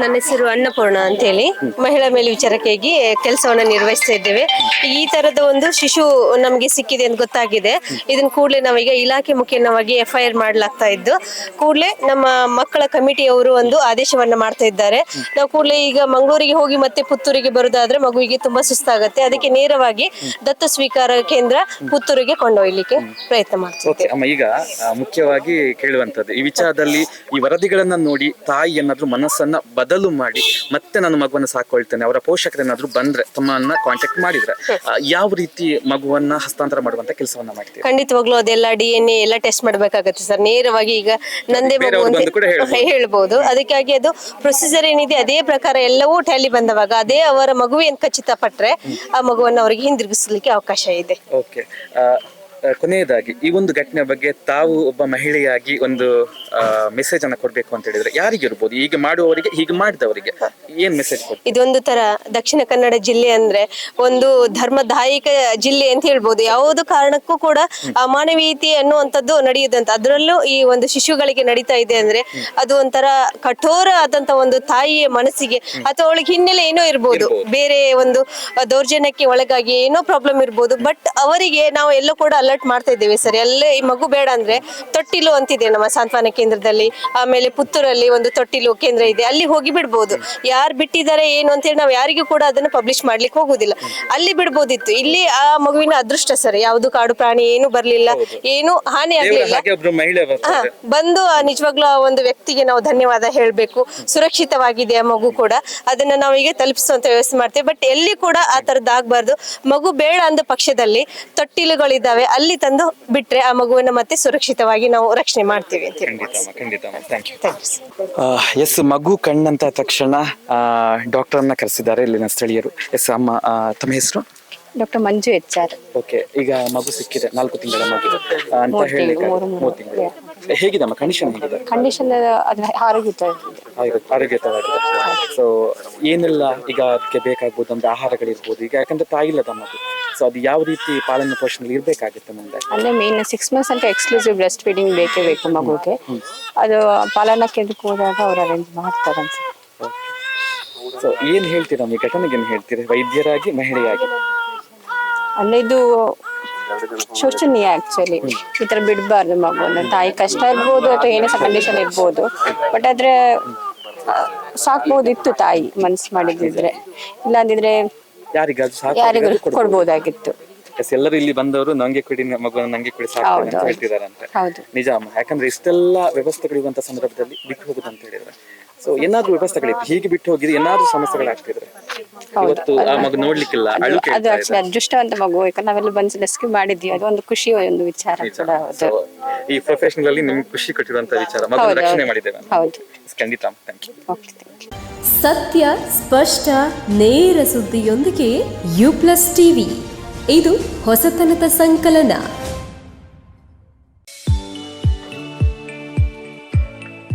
ನನ್ನ ಹೆಸರು ಅನ್ನಪೂರ್ಣ ಅಂತೇಳಿ. ಮಹಿಳಾ ಮೇಲ್ವಿಚಾರಕಿಯಾಗಿ ಕೆಲಸವನ್ನ ನಿರ್ವಹಿಸ್ತಾ ಇದ್ದೇವೆ. ಈ ತರದ ಒಂದು ಶಿಶು ನಮಗೆ ಸಿಕ್ಕಿದೆ ಅಂತ ಗೊತ್ತಾಗಿದೆ. ಇದನ್ನ ಕೂಡಲೇ ನಾವೀಗ ಇಲಾಖೆ ಮುಖೇನವಾಗಿ ಎಫ್ ಐ ಆರ್ ಮಾಡ್ಲಾಗ್ತಾ ಇದ್ದು, ಕೂಡಲೇ ನಮ್ಮ ಮಕ್ಕಳ ಕಮಿಟಿಯವರು ಒಂದು ಆದೇಶವನ್ನ ಮಾಡ್ತಾ ಇದ್ದಾರೆ. ನಾವು ಕೂಡಲೇ ಈಗ ಮಂಗಳೂರಿಗೆ ಹೋಗಿ ಮತ್ತೆ ಪುತ್ತೂರಿಗೆ ಬರುದಾದ್ರೆ ಮಗುವಿಗೆ ತುಂಬಾ ಸುಸ್ತಾಗುತ್ತೆ. ಅದಕ್ಕೆ ನೇರವಾಗಿ ದತ್ತು ಸ್ವೀಕಾರ ಕೇಂದ್ರ ಪುತ್ತೂರಿಗೆ ಕೊಂಡೊಯ್ಯಲಿಕ್ಕೆ ಪ್ರಯತ್ನ ಮಾಡ್ತೀವಿ ಈಗ ಮುಖ್ಯವಾಗಿ ಕೇಳುವಂತದ್ದು ಈ ವಿಚಾರದಲ್ಲಿ ಈ ವರದಿಗಳನ್ನ ನೋಡಿ ತಾಯಿ ಏನಾದ್ರೂ ಮನಸ್ಸನ್ನ ಬದಲು ಮಾಡಿ ಮತ್ತೆ ನಾನು ಮಗುವನ್ನ ಸಾಕೊಳ್ತೇನೆ ಅವರ ಪೋಷಕರೇನಾದ್ರೂ ಬಂದ್ರೆ ತಮ್ಮನ್ನ ಕಾಂಟ್ಯಾಕ್ಟ್ ಮಾಡಿದ್ರೆ ಯಾವ ರೀತಿ ಮಗುವನ್ನ ಹಸ್ತಾಂತರ ಮಾಡುವಂತ ಕೆಲಸವನ್ನ ಮಾಡ್ತೀವಿ ಖಂಡಿತವಾಗ್ಲೂ ಅದೆಲ್ಲ ಡಿ ಎನ್ ಎ ಎಲ್ಲ ಟೆಸ್ಟ್ ಮಾಡ್ಬೇಕಾಗತ್ತೆ ಸರ್ ನೇರವಾಗಿ ಈಗ ನಂದೇ ಮಗು ಅಂತ ಹೇಳ್ಬೋದು. ಅದಕ್ಕಾಗಿ ಅದು ಪ್ರೊಸೀಜರ್ ಏನಿದೆ ಅದೇ ಪ್ರಕಾರ ಎಲ್ಲವೂ ಟ್ಯಾಲಿ ಬಂದವಾಗ ಅದೇ ಅವರ ಮಗುವೆ ಅಂತ ಖಚಿತಪಟ್ರೆ ಆ ಮಗುವನ್ನ ಅವರಿಗೆ ಹಿಂದಿರುಗಿಸಲಿಕ್ಕೆ ಅವಕಾಶ ಇದೆ. ಓಕೆ ಕೊನೆಯದಾಗಿ ಈ ಒಂದು ಘಟನೆ ಬಗ್ಗೆ ತಾವು ಒಬ್ಬ ಮಹಿಳೆಯಾಗಿ ಒಂದು ಮೆಸೇಜ್ ಅನ್ನ ಕೊಡ್ಬೇಕು ಅಂತ ಹೇಳಿದ್ರೆ ಯಾರಿಗಿರ್ಬೋದು ಈಗ ಮಾಡುವವರಿಗೆ ಹೀಗೆ ಮಾಡಿದವರಿಗೆ ಏನ್ ಮೆಸೇಜ್ ಇದೊಂದು ತರ ದಕ್ಷಿಣ ಕನ್ನಡ ಜಿಲ್ಲೆ ಅಂದ್ರೆ ಒಂದು ಧರ್ಮದಾಯಕ ಜಿಲ್ಲೆ ಅಂತ ಹೇಳ್ಬೋದು. ಯಾವುದು ಕಾರಣಕ್ಕೂ ಕೂಡ ಅಮಾನವೀಯತೆ ಅನ್ನುವಂಥದ್ದು ನಡೆಯುದಂತ. ಅದರಲ್ಲೂ ಈ ಒಂದು ಶಿಶುಗಳಿಗೆ ನಡೀತಾ ಇದೆ ಅಂದ್ರೆ ಅದು ಒಂಥರ ಕಠೋರ ಆದಂತ ಒಂದು ತಾಯಿಯ ಮನಸ್ಸಿಗೆ ಅಥವಾ ಅವಳಿಗೆ ಹಿನ್ನೆಲೆ ಏನೋ ಇರ್ಬೋದು. ಬೇರೆ ಒಂದು ದೌರ್ಜನ್ಯಕ್ಕೆ ಒಳಗಾಗಿ ಏನೋ ಪ್ರಾಬ್ಲಮ್ ಇರ್ಬೋದು. ಬಟ್ ಅವರಿಗೆ ನಾವು ಎಲ್ಲೂ ಕೂಡ ಅಲರ್ಟ್ ಮಾಡ್ತಾ ಇದ್ದೀವಿ ಸರ್. ಎಲ್ಲೇ ಈ ಮಗು ಬೇಡ ಅಂದ್ರೆ ತೊಟ್ಟಿಲು ಅಂತಿದೆ ನಮ್ಮ ಸಾಂತ್ವನ ಕೇಂದ್ರದಲ್ಲಿ. ಆಮೇಲೆ ಪುತ್ತೂರಲ್ಲಿ ಒಂದು ತೊಟ್ಟಿಲು ಕೇಂದ್ರ ಇದೆ. ಅಲ್ಲಿ ಹೋಗಿ ಬಿಡ್ಬೋದು. ಯಾರು ಬಿಟ್ಟಿದ್ದಾರೆ ಏನು ಅಂತ ಹೇಳಿ ನಾವು ಯಾರಿಗೂ ಕೂಡ ಅದನ್ನ ಪಬ್ಲಿಷ್ ಮಾಡ್ಲಿಕ್ಕೆ ಹೋಗುದಿಲ್ಲ. ಅಲ್ಲಿ ಬಿಡ್ಬೋದಿತ್ತು. ಇಲ್ಲಿ ಆ ಮಗುವಿನ ಅದೃಷ್ಟ ಸರ್. ಯಾವುದು ಕಾಡು ಪ್ರಾಣಿ ಏನು ಬರ್ಲಿಲ್ಲ ಏನು ಹಾನಿ ಆಗ್ಲಿಲ್ಲ. ಬಂದು ನಿಜವಾಗ್ಲೂ ಆ ಒಂದು ವ್ಯಕ್ತಿಗೆ ನಾವು ಧನ್ಯವಾದ ಹೇಳ್ಬೇಕು. ಸುರಕ್ಷಿತವಾಗಿದೆ ಆ ಮಗು ಕೂಡ. ಅದನ್ನ ನಾವೀಗ ತಲುಪಿಸುವಂತ ವ್ಯವಸ್ಥೆ ಮಾಡ್ತೇವೆ. ಬಟ್ ಎಲ್ಲಿ ಕೂಡ ಆ ತರದ್ದು ಆಗ್ಬಾರ್ದು. ಮಗು ಬೇಡ ಅಂದ ಪಕ್ಷದಲ್ಲಿ ತೊಟ್ಟಿಲುಗಳಿದ್ದಾವೆ. ಅಲ್ಲಿ ತಂದು ಬಿಟ್ರೆ ಆ ಮಗುವನ್ನ ಮತ್ತೆ ಸುರಕ್ಷಿತವಾಗಿ ನಾವು ರಕ್ಷಣೆ ಮಾಡ್ತೀವಿ ಅಂತ ಹೇಳಿ ಖಂಡಿತಮ್ಮ ಖಂಡಿತಮ್ಮ thank you thank you sir yes ಮಗು ಕಣ್ಣಂತ ತಕ್ಷಣ ಡಾಕ್ಟರ್ ಅನ್ನ ಕರೆಸಿದ್ದಾರೆ ಇಲ್ಲಿನ ಸ್ಥಳೀಯರು. ಎಸ್ ಅಮ್ಮ ಆ, ತಮ್ಮ ಹೆಸರು? Doctor Manju H R okay ಈಗ ಮಗು ಸಿಕ್ಕಿದೆ ನಾಲ್ಕು ತಿಂಗಳ ಮಗು. ಆ, ಅಂತ ಮೂರು ಹೇಳಿ ತಿಂಗಳು, ಮೂರು ಮೂರು. ಮೂರು ತಿಂಗಳು. ಹೇಗಿದೆ ಅಮ್ಮ ಕಂಡೀಷನ್ ಹೇಗಿದೆ? ಕಂಡೀಷನ್ ಅದು ಆರೋಗ್ಯ ಸೊ ಏನೆಲ್ಲ ಈಗ ಅದಕ್ಕೆ ಬೇಕಾಗ್ಬೋದು ಅಂದ್ರೆ ಆಹಾರಗಳಿರ್ಬೋದು ಈಗ ಯಾಕಂದ್ರೆ ತಾಯಿಲ್ಲದ ಮಗು. ಸೊ ಅದು ಯಾವ ರೀತಿ ಪಾಲನೆ ಪೋಷಣೆಲಿ ಇರಬೇಕಾಗುತ್ತೆ ಮುಂದೆ? ಅಂದ್ರೆ ಮೇನ್ ಸಿಕ್ಸ್ ಮಂತ್ಸ್ ಅಂತ ಎಕ್ಸ್ಕ್ಲೂಸಿವ್ ಬ್ರೆಸ್ಟ್ ಫೀಡಿಂಗ್ ಬೇಕೇ ಬೇಕು ಮಗುಗೆ. ಅದು ಪಾಲನಾ ಕೇಂದ್ರಕ್ಕೆ ಹೋದಾಗ ಅವ್ರು ಅರೇಂಜ್ ಮಾಡ್ತಾರೆ ಅನ್ಸುತ್ತೆ ಸೊ ಏನು ಹೇಳ್ತೀರಾ ಈ ಘಟನೆಗೆ ಏನ್ ಹೇಳ್ತೀರಿ? ವೈದ್ಯರಾಗಿ ಮಹಿಳೆಯಾಗಿ? ಅಂದ್ರೆ ಇದು ಶೋಚನೀಯ ಆಕ್ಚುಲಿ ಈ ತರ ಬಿಡಬಾರ್ದು ಮಗುವನ್ನು ತಾಯಿ ಕಷ್ಟ ಇರ್ಬೋದು ಅಥವಾ ಏನೇ ಕಂಡೀಷನ್ ಇರ್ಬೋದು. ಬಟ್ ಆದ್ರೆ ಸಾಕ್ಬೋದಿತ್ತು ತಾಯಿ ಮನ್ಸು ಮಾಡಿದ್ರೆ ಇಲ್ಲಾಂದಿದ್ರೆ ಯಾರಿಗಾದ್ರೂ ಸಾಕು ಯಾರಿಗೂ ಕೊಡ್ಬೋದು. ಕೊಡ್ಬೋದಾಗಿತ್ತು. ಎಲ್ಲರೂ ಇಲ್ಲಿ ಬಂದವರು ನಂಗೆ ಕೊಡಿ ಮಗುವನ್ನು ನಂಗೆ ಕೊಡಿ ಸಾಕು ಹೌದು, ಅಂತ ಹೌದು. ಹೇಳ್ತಿದಾರಂತೆ. ಹೌದು. ನಿಜ ಅಮ್ಮ. ಯಾಕಂದ್ರೆ ಇಷ್ಟೆಲ್ಲ ವ್ಯವಸ್ಥೆಗಳಿರುವಂತ ಸಂದರ್ಭದಲ್ಲಿ ಬಿಟ್ಟು ಹೋಗುದು ಅಂತ ಹೇಳಿದ್ರೆ. ಸೊ ಏನಾದ್ರೂ ವ್ಯವಸ್ಥೆಗಳಿತ್ತು ಹೀಗೆ ಬಿಟ್ಟು ಹೋಗಿದ್ರೆ ಏನಾದ್ರೂ ಸಮಸ್ಯೆಗಳಾಗ್ತಿದ್ರೆ? ಇವತ್ತು ಆ ಮಗು ನೋಡ್ಲಿಕ್ಕಿಲ್ಲ ಅಳು ಅದು ಆಕ್ಚುಲಿ ಅದೃಷ್ಟವಂತ ಮಗು ಯಾಕಂದ್ರೆ ನಾವೆಲ್ಲ ಬಂದು ರೆಸ್ಕ್ಯೂ ಮಾಡಿದ್ವಿ ಅದು ಒಂದು ಖುಷಿಯ ಒಂದು ವಿಚಾರ ಕೂಡ ಹೌದು ಈ ಪ್ರೊಫೆಷನಲ್ ಅಲ್ಲಿ ನಿಮ್ಗೆ ಖುಷಿ ಕೊಟ್ಟಿರುವಂತ ವಿಚಾರ ಮಗು ಹೌದು, ರಕ್ಷಣೆ ಹೌದು. ಮಾಡಿದ್ದೇವೆ ಹೌದು. ಖಂಡಿತ thank you okay thank you ಸತ್ಯ ಸ್ಪಷ್ಟ ನೇರ ಸುದ್ದಿಯೊಂದಿಗೆ ಯು ಪ್ಲಸ್ ಟಿವಿ ಇದು ಹೊಸತನದ ಸಂಕಲನ.